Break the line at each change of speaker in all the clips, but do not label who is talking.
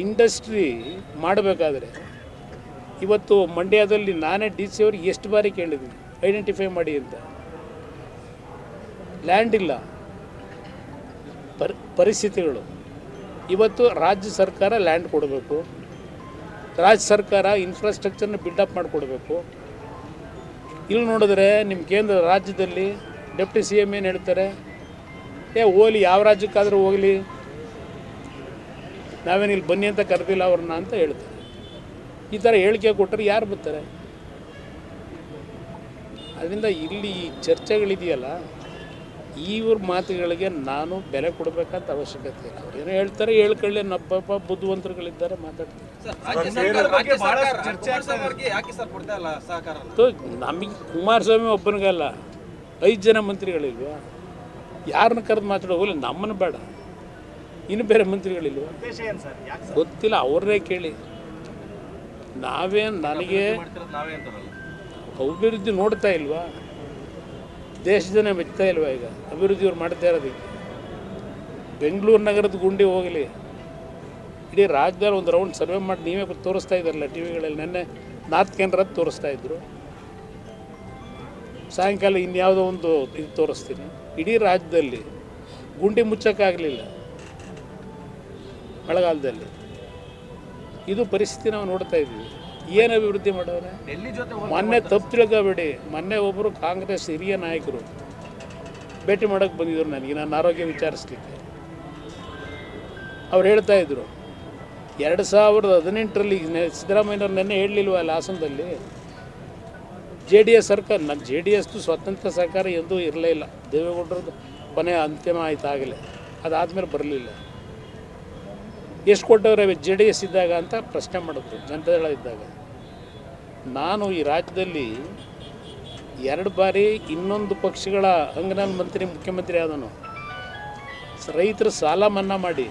Industry ಮಾಡಬೇಕಾದ್ರೆ, ಇವತ್ತು ಮಂಡ್ಯದಲ್ಲಿ ನಾನೇ ಡಿ ಸಿ ಅವ್ರಿಗೆ ಎಷ್ಟು ಬಾರಿ ಕೇಳಿದ್ದೀನಿ ಐಡೆಂಟಿಫೈ ಮಾಡಿ ಅಂತ. ಲ್ಯಾಂಡ್ ಇಲ್ಲ. ಪರಿ, ಪರಿಸ್ಥಿತಿಗಳು. ಇವತ್ತು ರಾಜ್ಯ ಸರ್ಕಾರ ಲ್ಯಾಂಡ್ ಕೊಡಬೇಕು. ರಾಜ್ಯ ಸರ್ಕಾರ ಇನ್ಫ್ರಾಸ್ಟ್ರಕ್ಚರ್ನ ಬಿಲ್ಡಪ್ ಮಾಡಿಕೊಡ್ಬೇಕು. ಇಲ್ಲಿ ನೋಡಿದ್ರೆ ನಿಮ್ಮ ಕೇಂದ್ರ ರಾಜ್ಯದಲ್ಲಿ ಡೆಪ್ಟಿ ಸಿ ಎಂ ಏನು ಹೇಳ್ತಾರೆ, ಏ, ಹೋಗ್ಲಿ, ಯಾವ ರಾಜ್ಯಕ್ಕಾದರೂ ಹೋಗಲಿ ನಾವೇನು ಇಲ್ಲಿ ಬನ್ನಿ ಅಂತ ಕರೆದಿಲ್ಲ ಅವ್ರನ್ನ ಅಂತ ಹೇಳ್ತಾರೆ. ಈ ಥರ ಹೇಳಿಕೆ ಕೊಟ್ಟರೆ ಯಾರು ಬರ್ತಾರೆ? ಅದರಿಂದ ಇಲ್ಲಿ ಈ ಚರ್ಚೆಗಳಿದೆಯಲ್ಲ ಇವ್ರ ಮಾತುಗಳಿಗೆ ನಾನು ಬೆಲೆ ಕೊಡಬೇಕಂತ ಅವಶ್ಯಕತೆ ಇಲ್ಲ. ಅವ್ರು ಏನೋ ಹೇಳ್ತಾರೆ ಹೇಳ್ಕೊಳ್ಳಿ ನಬ್ಬಪ್ಪ ಬುದ್ಧಿವಂತರುಗಳಿದ್ದಾರೆ ಮಾತಾಡ್ತಾರೆ ನಮಗೆ ಕುಮಾರಸ್ವಾಮಿ ಒಬ್ಬನಿಗಲ್ಲ ಐದು ಜನ ಮಂತ್ರಿಗಳಿಲ್ವಾ? ಯಾರನ್ನ ಕರೆದು ಮಾತಾಡೋ ಹೋಗಲಿ ನಮ್ಮನ್ನು ಬೇಡ. ಇನ್ನು ಬೇರೆ ಮಂತ್ರಿಗಳಿಲ್ವಾ? ಗೊತ್ತಿಲ್ಲ ಅವ್ರನ್ನೇ ಕೇಳಿ. ನಾವೇನು ನನಗೆ ಅಭಿವೃದ್ಧಿ ನೋಡ್ತಾ ಇಲ್ವಾ? ದೇಶದನ್ನೇ ಮೆಚ್ತಾ ಇಲ್ವಾ ಈಗ? ಅಭಿವೃದ್ಧಿ ಅವ್ರು ಮಾಡ್ತಾ ಇರೋದಕ್ಕೆ. ಬೆಂಗಳೂರು ನಗರದ ಗುಂಡಿ ಹೋಗಲಿ. ಇಡೀ ರಾಜ್ಯದಲ್ಲಿ ಒಂದು ರೌಂಡ್ ಸರ್ವೆ ಮಾಡಿ ನೀವೇ ತೋರಿಸ್ತಾ ಇದ್ದಾರಲ್ಲ ಟಿ ವಿಗಳಲ್ಲಿ ನೆನ್ನೆ ನಾರ್ತ್ ಕೇಂದ್ರದ ತೋರಿಸ್ತಾ ಇದ್ರು. ಸಾಯಂಕಾಲ ಇನ್ಯಾವುದೋ ಒಂದು ಇದು ತೋರಿಸ್ತೀನಿ. ಇಡೀ ರಾಜ್ಯದಲ್ಲಿ ಗುಂಡಿ ಮುಚ್ಚೋಕ್ಕಾಗಲಿಲ್ಲ. ಮಳೆಗಾಲದಲ್ಲಿ. ಇದು ಪರಿಸ್ಥಿತಿ ನಾವು ನೋಡ್ತಾ ಇದ್ದೀವಿ. ಏನು ಅಭಿವೃದ್ಧಿ
ಜೊತೆ
ಮೊನ್ನೆ ತಪ್ಪು ತಿಳ್ಕೋಬೇಡಿ. ಮೊನ್ನೆ ಒಬ್ಬರು ಕಾಂಗ್ರೆಸ್ ಹಿರಿಯ ನಾಯಕರು ಭೇಟಿ ಮಾಡೋಕ್ಕೆ ಬಂದಿದ್ರು ನನಗೆ. ನನ್ನ ಆರೋಗ್ಯ ವಿಚಾರಿಸ್ಲಿಕ್ಕೆ. ಅವ್ರು ಹೇಳ್ತಾ ಇದ್ರು ಎರಡು ಸಾವಿರದ ಹದಿನೆಂಟರಲ್ಲಿ ಸಿದ್ದರಾಮಯ್ಯವ್ರು ನೆನ್ನೆ ಹೇಳಲಿಲ್ವ ಅಲ್ಲಿ ಹಾಸನದಲ್ಲಿ? ಜೆ ಡಿ ಎಸ್ ಸರ್ಕಾರ ನನ್ನ ಜೆ ಡಿ ಎಸ್ದು ಸ್ವತಂತ್ರ ಸರ್ಕಾರ ಎಂದೂ ಇರಲೇ ಇಲ್ಲ. ದೇವೇಗೌಡರದ್ದು ಕೊನೆ ಅಂತ್ಯಮ ಆಯ್ತು ಆಗಲೇ. ಅದಾದಮೇಲೆ ಬರಲಿಲ್ಲ. ಎಷ್ಟು ಕೊಟ್ಟವ್ರೆ ಜೆ ಡಿ ಎಸ್ ಇದ್ದಾಗ ಅಂತ ಪ್ರಶ್ನೆ ಮಾಡಿದ್ರು ಜನತಾದಳ ಇದ್ದಾಗ. ನಾನು ಈ ರಾಜ್ಯದಲ್ಲಿ ಎರಡು ಬಾರಿ ಇನ್ನೊಂದು ಪಕ್ಷಗಳ ಅಂಗನ ಮಂತ್ರಿ, ಮುಖ್ಯಮಂತ್ರಿ ಆದನು ರೈತರು ಸಾಲ ಮನ್ನಾ ಮಾಡಿ,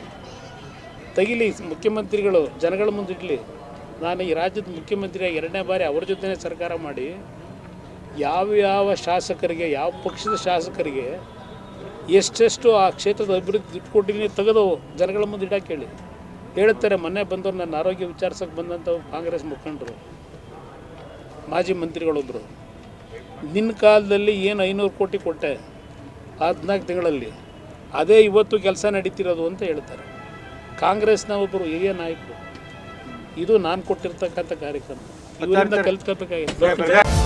ತಗಿಲಿ ಮುಖ್ಯಮಂತ್ರಿಗಳು, ಜನಗಳ ಮುಂದಿಡಲಿ ನಾನು ಈ ರಾಜ್ಯದ ಮುಖ್ಯಮಂತ್ರಿಯಾಗಿ ಎರಡನೇ ಬಾರಿ ಅವ್ರ ಜೊತೆನೇ ಸರ್ಕಾರ ಮಾಡಿ, ಯಾವ ಯಾವ ಶಾಸಕರಿಗೆ, ಯಾವ ಪಕ್ಷದ ಶಾಸಕರಿಗೆ ಎಷ್ಟೆಷ್ಟು ಆ ಕ್ಷೇತ್ರದ ಅಭಿವೃದ್ಧಿ ಇಟ್ಕೊಟ್ಟಿನಿ ತೆಗೆದು ಜನಗಳ ಮುಂದೆ ಇಡಕ್ಕೆ ಹೇಳಿ. ಹೇಳ್ತಾರೆ ಮೊನ್ನೆ ಬಂದವರು ನನ್ನ ಆರೋಗ್ಯ ವಿಚಾರಿಸೋಕೆ ಬಂದಂಥ ಕಾಂಗ್ರೆಸ್ ಮುಖಂಡರು ಮಾಜಿ ಮಂತ್ರಿಗಳೊಬ್ಬರು ನಿನ್ನ ಕಾಲದಲ್ಲಿ ಏನು ಐನೂರು ಕೋಟಿ ಕೊಟ್ಟೆ ಹದಿನಾಲ್ಕು ತಿಂಗಳಲ್ಲಿ ಅದೇ ಇವತ್ತು ಕೆಲಸ ನಡೀತಿರೋದು ಅಂತ ಹೇಳ್ತಾರೆ. ಕಾಂಗ್ರೆಸ್ನ ಒಬ್ಬರು ಹಿರಿಯ ನಾಯಕರು ಇದು ನಾನು ಕೊಟ್ಟಿರ್ತಕ್ಕಂಥ ಕಾರ್ಯಕ್ರಮ. ಇವರಿಂದ ಕಲ್ತ್ಕೋಬೇಕಾಗಿತ್ತು